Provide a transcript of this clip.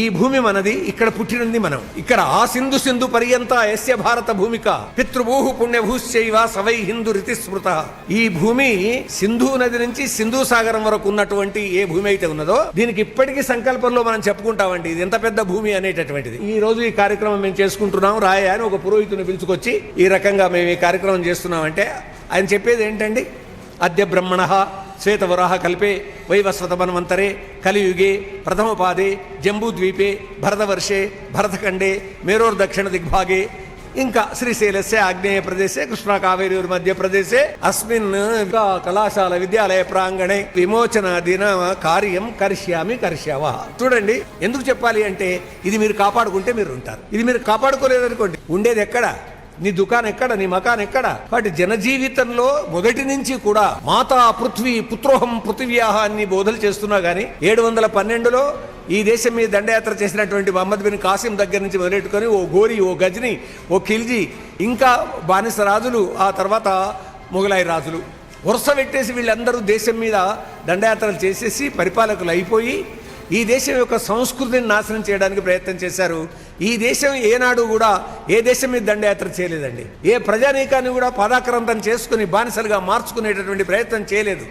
ఈ భూమి మనది ఇక్కడ పుట్టినది మనం. ఇక్కడ ఆ సింధు సింధు పర్యంత యస్య భారత భూమిక. పితృభూహు పుణ్యభూశ్చైవ సవై హిందు రితి స్మృత. ఈ భూమి సింధు నది నుంచి సింధు సాగరం వరకు ఉన్నటువంటి ఏ భూమి అయితే ఉన్నదో దీనికి ఇప్పటికీ సంకల్పంలో మనం చెప్పుకుంటామండి. ఇది ఎంత పెద్ద భూమి అనేటటువంటిది. ఈ రోజు ఈ కార్యక్రమం మేము చేసుకుంటున్నాం. రాయ అని ఒక పురోహితుని పిలుచుకొచ్చి ఈ రకంగా మేము ఈ కార్యక్రమం చేస్తున్నామంటే ఆయన చెప్పేది ఏంటండి? అద్య బ్రహ్మణ శ్వేతవరాహ కల్పే వైవస్వతమన్వంతరే కలియుగే ప్రథమపాదే జంబూద్వీపే భరతవర్షే భరతఖండే మేరోర్దక్షిణ దిగ్భాగే ఇంకా శ్రీశైలస్య ఆగ్నేయ ప్రదేశే కృష్ణా కావేరీ మధ్య ప్రదేశే అస్మిన్ కళాశాల విద్యాలయ ప్రాంగణే విమోచన దిన కార్యం కరిష్యామి కరిష్యావ. చూడండి ఎందుకు చెప్పాలి అంటే ఇది మీరు కాపాడుకుంటే మీరు ఉంటారు. ఇది మీరు కాపాడుకోలేదనుకోండి ఉండేది ఎక్కడ? నీ దుకాణం ఎక్కడ నీ మకాన్ ఎక్కడ? వాటి జనజీవితంలో మొదటి నుంచి కూడా మాతా పృథ్వీ పుత్రోహం పృథివ్యాహ అన్ని బోధలు చేస్తున్నా గానీ ఏడు వందల పన్నెండులో ఈ దేశం మీద దండయాత్ర చేసినటువంటి మహమ్మద్ బిన్ కాసిం దగ్గర నుంచి మొదలెట్టుకొని ఓ గోరి ఓ గజని ఓ ఖిల్జీ ఇంకా బానిస రాజులు ఆ తర్వాత మొఘలాయి రాజులు. వరుస పెట్టేసి వీళ్ళందరూ దేశం మీద దండయాత్రలు చేసేసి పరిపాలకులు అయిపోయి ఈ దేశం యొక్క సంస్కృతిని నాశనం చేయడానికి ప్రయత్నం చేశారు. ఈ దేశం ఏనాడు కూడా ఏ దేశం మీద దండయాత్ర చేయలేదండి. ఏ ప్రజానీకాన్ని కూడా పాదాక్రాంతం చేసుకుని బానిసలుగా మార్చుకునేటటువంటి ప్రయత్నం చేయలేదు.